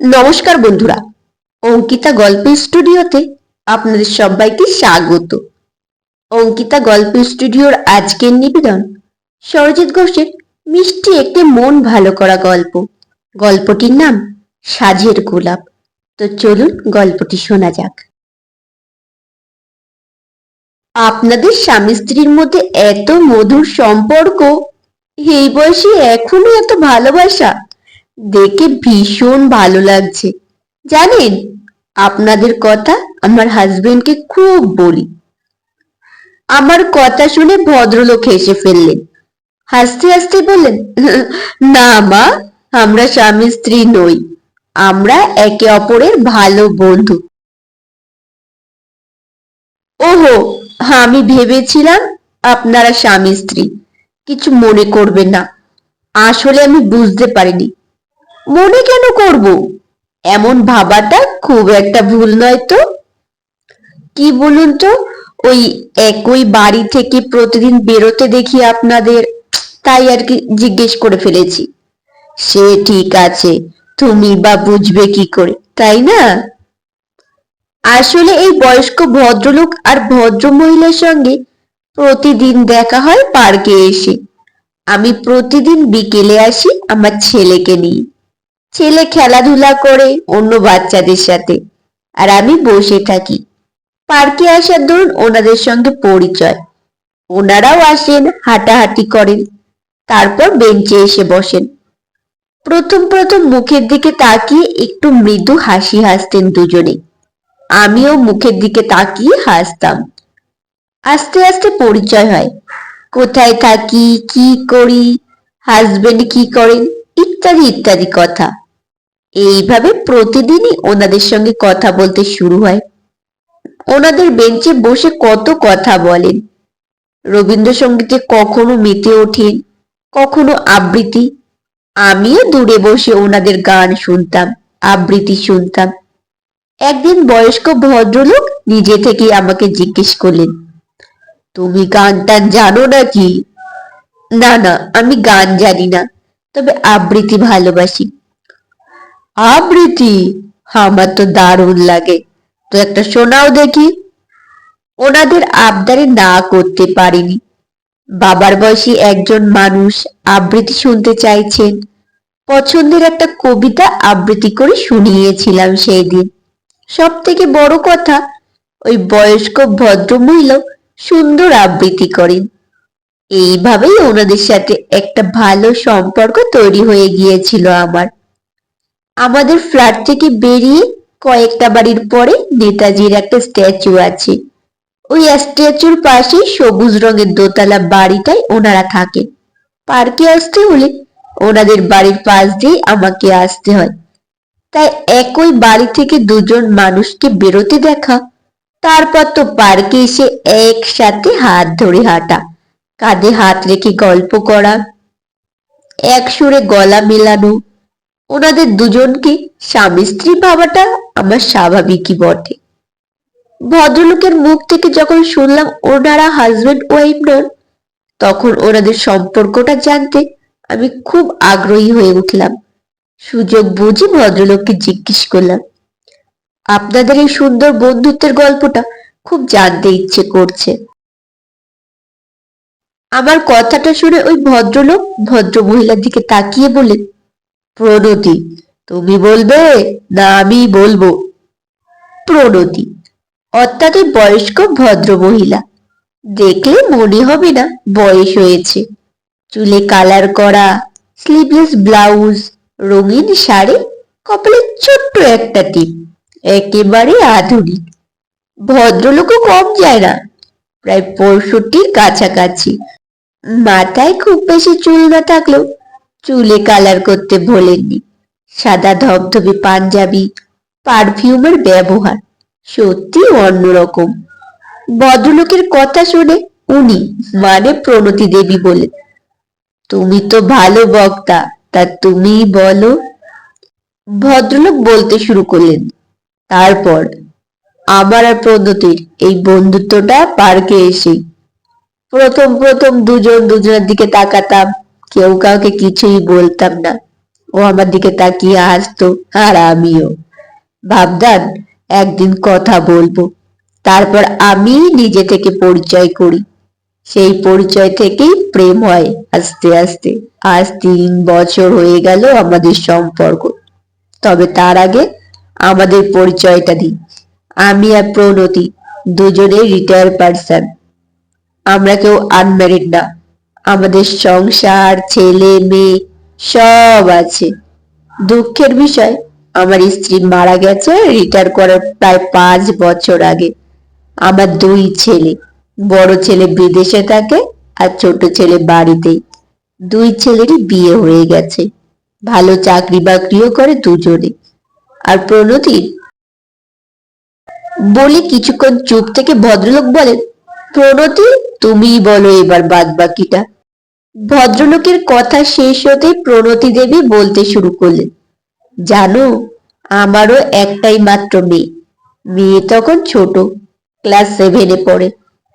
নমস্কার বন্ধুরা, অঙ্কিতা গল্পের স্টুডিওতে আপনাদের সবাইকে স্বাগত। অঙ্কিতা গল্প স্টুডিওর আজকের নিবেদন সরজিৎ ঘোষের মিষ্টি একটি মন ভালো করা গল্প। গল্পটির নাম সাজের গোলাপ। তো চলুন গল্পটি শোনা যাক। আপনাদের স্বামী স্ত্রীর মধ্যে এত মধুর সম্পর্ক, এই বয়সে এখনও এত ভালোবাসা দেখে ভীষণ ভালো লাগছে। জানেন, আপনাদের কথা আমার হাজবেন্ডকে খুব বলি। আমার কথা শুনে ভদ্রলোক হেসে ফেললেন। হাসতে হাসতে বললেন, না মা, আমরা স্বামী স্ত্রী নই, আমরা একে অপরের ভালো বন্ধু। ওহো, আমি ভেবেছিলাম আপনারা স্বামী স্ত্রী, কিছু মনে করবেন না। আসলে আমি বুঝতে পারিনি। মনে কেন করব? এমন ভাবাটা খুব একটা ভুল নয় তো। কি বলুন তো, ওই একই বাড়ি থেকে প্রতিদিন বেরোতে দেখি আপনাদের, তাই আর কি জিজ্ঞেস করে ফেলেছি। সে ঠিক আছে, তুমি বা বুঝবে কি করে, তাই না? আসলে এই বয়স্ক ভদ্রলোক আর ভদ্র মহিলার সঙ্গে প্রতিদিন দেখা হয় পার্কে এসে। আমি প্রতিদিন বিকেলে আসি আমার ছেলেকে নিয়ে। ছেলে খেলাধুলা করে অন্য বাচ্চাদের সাথে। আর আমি বসে থাকি। পার্কে আসার দরুন ওনাদের সঙ্গে পরিচয়। ওনারাও আসেন, হাঁটাহাঁটি করেন, তারপর বেঞ্চে এসে বসেন। প্রথম প্রথম মুখের দিকে তাকিয়ে একটু মৃদু হাসি হাসতেন দুজনে। আমিও মুখের দিকে তাকিয়ে হাসতাম। আস্তে আস্তে পরিচয় হয়। কোথায় থাকি, কি করি হাজবেন্ড কি করেন ইত্যাদি ইত্যাদি কথা। এইভাবে প্রতিদিনই ওনাদের সঙ্গে কথা বলতে শুরু হয়। ওনাদের বেঞ্চে বসে কত কথা বলেন। রবীন্দ্রসঙ্গীতে কখনো মেতে ওঠেন, কখনো আবৃত্তি। আমিও দূরে বসে ওনাদের গান শুনতাম, আবৃত্তি শুনতাম। একদিন বয়স্ক ভদ্রলোক নিজে থেকে আমাকে জিজ্ঞেস করলেন, তুমি গান টান জানো নাকি? না না, আমি গান জানি না। তবে আবৃত্তি ভালোবাসি। আবৃত্তি? আমার তো দারুণ লাগে। তো একটা শোনাও দেখি। ওনাদের আবদারে না করতে পারিনি। বাবার বয়সী একজন মানুষ আবৃত্তি শুনতে চাইছেন। পছন্দের একটা কবিতা আবৃত্তি করে শুনিয়েছিলাম সেই দিন সব থেকে বড় কথা, ওই বয়স্ক ভদ্রমহিলা সুন্দর আবৃত্তি করেন। এইভাবেই ওনাদের সাথে একটা ভালো সম্পর্ক তৈরি হয়ে গিয়েছিল আমার। আমাদের ফ্ল্যাট থেকে বেরিয়ে কয়েকটা বাড়ির পরে নেতাজির একটা স্ট্যাচু আছে। ওই স্ট্যাচুর পাশে সবুজ রঙের দোতলা বাড়িটাই ওনারা থাকে। পার্কে আসতে হলে ওনাদের বাড়ির পাশ দিয়ে আমাকে আসতে হয়। তাই একই বাড়ি থেকে দুজন মানুষকে বেরোতে দেখা, তারপর তো পার্কে এসে একসাথে হাত ধরে হাঁটা। কাঁধে হাত রেখে গল্প করা, এক সুরে গলা মেলানো, ওনাদের দুজনকে স্বামী স্ত্রী ভাবাটা আমার স্বাভাবিকই বটে। ভদ্রলোকের মুখ থেকে যখন শুনলাম ওনারা হাজবেন্ড ওয়াইফ নন, তখন ওনাদের সম্পর্কটা জানতে আমি খুব আগ্রহী হয়ে উঠলাম। সুযোগ বুঝে ভদ্রলোককে জিজ্ঞেস করলাম, আপনাদের এই সুন্দর বন্ধুত্বের গল্পটা খুব জানতে ইচ্ছে করছে। আমার কথাটা শুনে ওই ভদ্রলোক ভদ্র মহিলার দিকে তাকিয়ে বললেন, প্রণতি, তুমি বলবে না আমি বলব। প্রণতি অর্থাৎ বয়স্ক ভদ্র মহিলা দেখলে মনে হবে না বয়স হয়েছে। চুলে কালার করা স্লিভলেস ব্লাউজ রঙিন শাড়ি, কপালে ছোট্ট একটা টিপ, একেবারে আধুনিক। ভদ্রলোকও কম যায় না, প্রায় পঁয়ষট্টির কাছাকাছি। মাথায় খুব বেশি চুল না থাকলেও চুলে কালার করতে ভোলেননি। সাদা ধবধবে পাঞ্জাবি, পারফিউমের ব্যবহার সত্যি অন্যরকম। ভদ্রলোকের কথা শুনে উনি মানে প্রণতি দেবী বলেন, তুমি তো ভালো বক্তা, তা তুমি বলো। ভদ্রলোক বলতে শুরু করলেন, তারপর আমার আর প্রণতির এই বন্ধুত্বটা পার্কে এসে প্রথম প্রথম দুজন দুজনের দিকে তাকাতাম। কেউ কাউকে কিছুই বলতাম না। ও আমার দিকে তাকিয়ে হাসতো আর আমিও। ভাবতাম একদিন কথা বলব। তারপর আমি নিজে থেকে পরিচয় করি। সেই পরিচয় থেকেই প্রেম হয় আস্তে আস্তে। আজ তিন বছর হয়ে গেল আমাদের সম্পর্ক। তবে তার আগে আমাদের পরিচয়টা দিই। আমি আর প্রণতি, দুজনেই রিটায়ার পার্সন আমরা কেউ আনম্যারিড না। আমাদের সংসার, ছেলে, মেয়ে, সব আছে। দুঃখের বিষয়, আমার স্ত্রী মারা গেছে রিটায়ার করার প্রায় পাঁচ বছর আগে। আমার দুই ছেলে, বড় ছেলে বিদেশে থাকে আর ছোট ছেলে বাড়িতেই। দুই ছেলেরই বিয়ে হয়ে গেছে। ভালো চাকরি বাকরিও করে দুজনে। আর প্রণতির বলি কিছুক্ষণ চুপ থেকে ভদ্রলোক বলেন প্রণতি, তুমিই বলো এবার বাদ বাকিটা ভদ্রলোকের কথা শেষ হতে প্রণতি দেবী বলতে শুরু করলেন, জানো, আমারও একটাই মাত্র মেয়ে। মেয়ে তখন ছোট, ক্লাস সেভেনে পড়ে।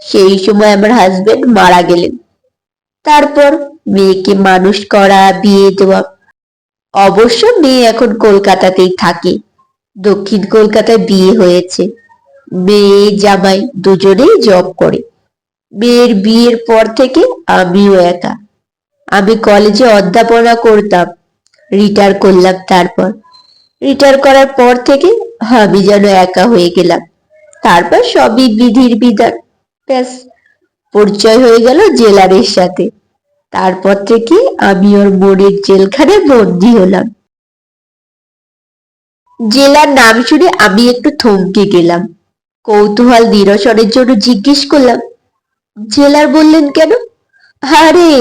সেই সময় আমার হাজবেন্ড মারা গেলেন। তারপর মেয়েকে মানুষ করা, বিয়ে দেওয়া। অবশ্য মেয়ে এখন কলকাতাতেই থাকে। দক্ষিণ কলকাতায় বিয়ে হয়েছে। মেয়ে জামাই দুজনেই জব করে। মেয়ের বিয়ের পর থেকে আমিও একা। আমি কলেজে অধ্যাপনা করতাম, রিটায়ার করলাম তারপর। রিটায়ার করার পর থেকে আমি যেন একা হয়ে গেলাম। তারপর সবই বিধির বিধান। ব্যাস, পরিচয় হয়ে গেল জেলারের সাথে। তারপর থেকে আমি ওর মনের জেলখানে বন্দি হলাম। জেলার নাম শুনে আমি একটু থমকে গেলাম। কৌতূহল নিরসনের জন্য জিজ্ঞেস করলাম, জেলার বললেন কেন? আরে,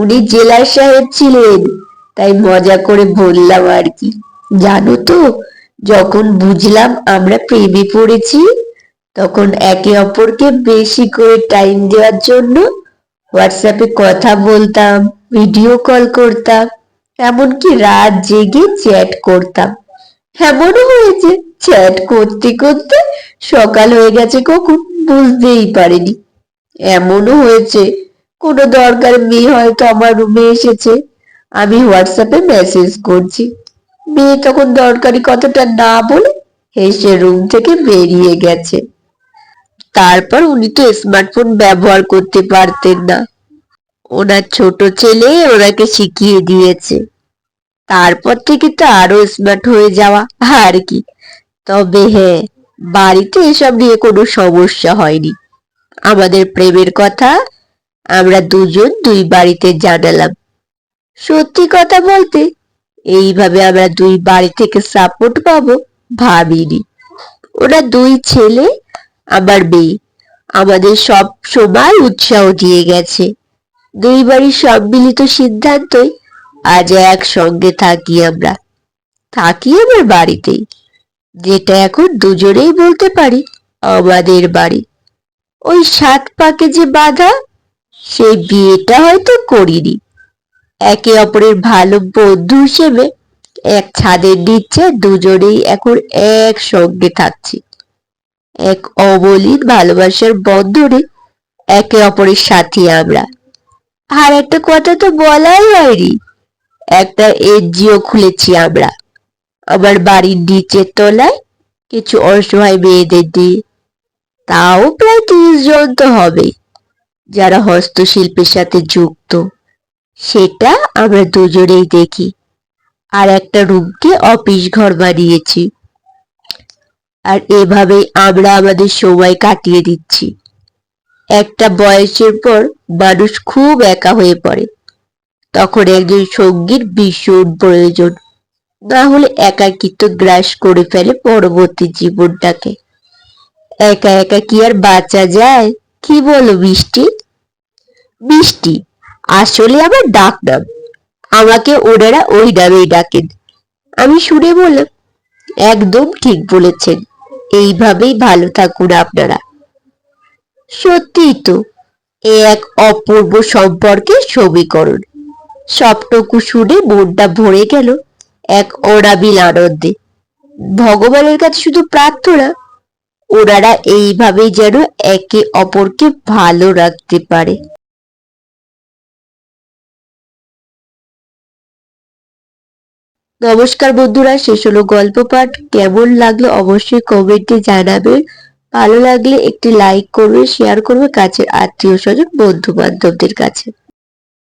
উনি জেলার সাহেব ছিলেন, তাই মজা করে বললাম আর কি। জানো তো, যখন বুঝলাম আমরা প্রেমে পড়েছি, তখন একে অপরকে বেশি করে টাইম দেওয়ার জন্য হোয়াটসঅ্যাপে কথা বলতাম ভিডিও কল করতাম, এমনকি রাত জেগে চ্যাট করতাম। এমনও হয়েছে চ্যাট করতে করতে সকাল হয়ে গেছে কখন বুঝতেই পারেনি। এমনও হয়েছে, কোনো দরকার মেয়ে হয়তো আমার রুমে এসেছে। আমি হোয়াটসঅ্যাপে মেসেজ করছি। মেয়ে তখন দরকারি কথাটা না বলে হেসে রুম থেকে বেরিয়ে গেছে। তারপর উনি তো স্মার্টফোন ব্যবহার করতে পারতেন না। ওনার ছোট ছেলে ওনাকে শিখিয়ে দিয়েছে। তারপর থেকে তো আরও স্মার্ট হয়ে যাওয়া। আর কি। তবে হ্যাঁ বাড়িতে এসব নিয়ে কোনো সমস্যা হয়নি। আমাদের প্রেমের কথা, আমরা দুজন দুই বাড়িতে জানালাম। সত্যি কথা বলতে, এইভাবে আমরা দুই বাড়ি থেকে সাপোর্ট পাবো ভাবিনি। ওরা দুই ছেলে, আমার মেয়ে। আমাদের সব সময় উৎসাহ দিয়ে গেছে। দুই বাড়ির সম্মিলিত সিদ্ধান্তই আজ একসঙ্গে থাকি আমরা। থাকি আমার বাড়িতেই। যেটা এখন দুজনেই বলতে পারি, আমাদের বাড়ি। ওই সাত পাকে যে বাধা, সেই বিয়েটা হয়তো করিনি। একে অপরের ভালো বন্ধু হিসেবে এক ছাদের নিচে দুজনেই এখন একসঙ্গে থাকছি। এক অবলীন ভালোবাসার বন্ধনে একে অপরের সাথী আমরা। আর একটা কথা তো বলাই হয়নি, একটা এনজিও খুলেছি আমরা। আমার বাড়ির নিচের তলায় কিছু অসহায় মেয়েদের দিয়ে তাও প্রায় তিরিশ জন তো হবে যারা হস্তশিল্পের সাথে যুক্ত। সেটা আমরা দুজনেই দেখি। আর একটা রুমকে অফিস ঘর বানিয়েছি। আর এভাবেই আমরা আমাদের সময় কাটিয়ে দিচ্ছি। একটা বয়সের পর মানুষ খুব একা হয়ে পড়ে। তখন একজন সঙ্গীর ভীষণ প্রয়োজন। না হলে একাকিত্ব গ্রাস করে ফেলে পরবর্তী জীবনটাকে। একা একা কি আর বাঁচা যায়? কি বলো বৃষ্টি? বৃষ্টি আসলে আমার ডাক নাম। আমাকে ওনারা ওই নামেই ডাকেন। আমি শুনে বললাম, একদম ঠিক বলেছেন। এইভাবেই ভালো থাকুন আপনারা। সত্যিই তো, এ এক অপূর্ব সম্পর্কের সমীকরণ। সবটুকু শুনে মনটা ভরে গেল। এক অনাবিল আনন্দে ভগবানের কাছে শুধু প্রার্থনা ওনারা এইভাবেই যেন একে অপরকে ভালো রাখতে পারে। নমস্কার বন্ধুরা, শেষ হলো গল্প পাঠ। কেমন লাগল অবশ্যই কমেন্টে জানাবে ভালো লাগলে একটি লাইক করবে শেয়ার করবে কাছের আত্মীয় স্বজন বন্ধু বান্ধবদের কাছে।